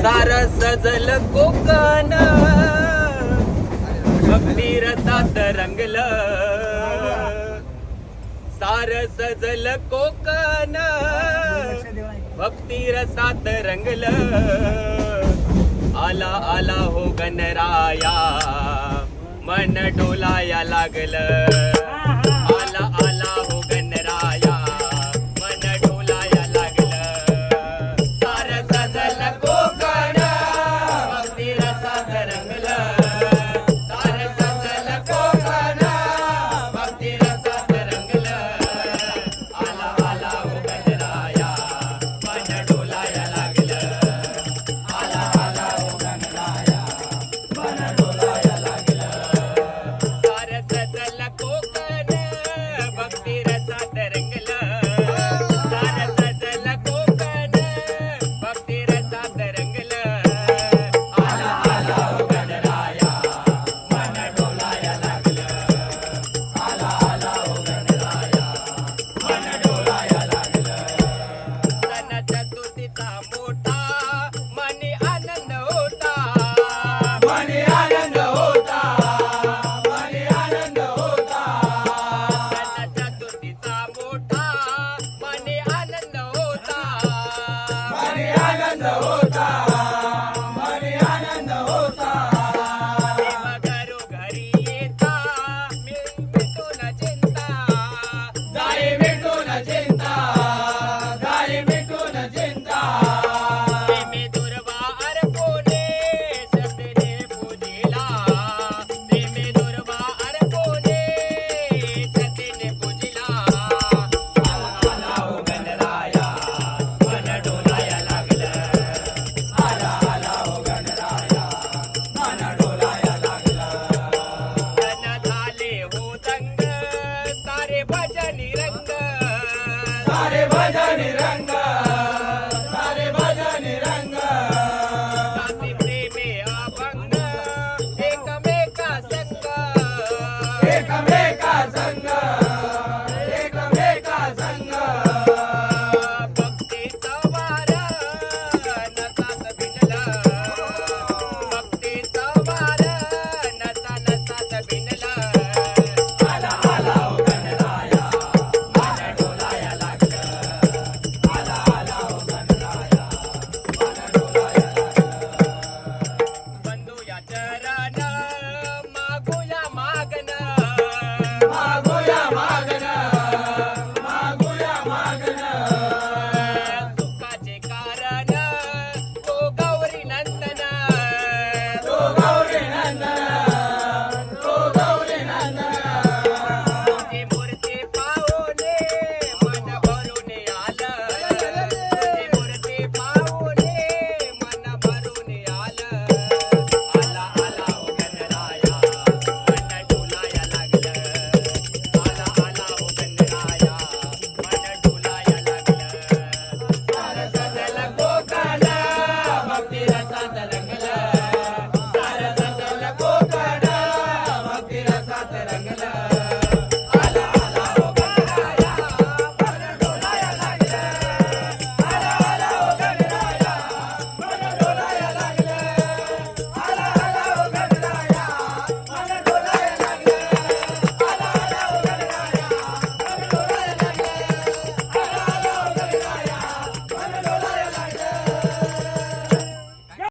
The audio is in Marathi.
सार सजल कोकण. भक्ती रसात रंगल. सार सजल कोकण. भक्ती रसात रंगल. आला आला हो गणराया. मन डोलाया लागल. 我见你人。da da da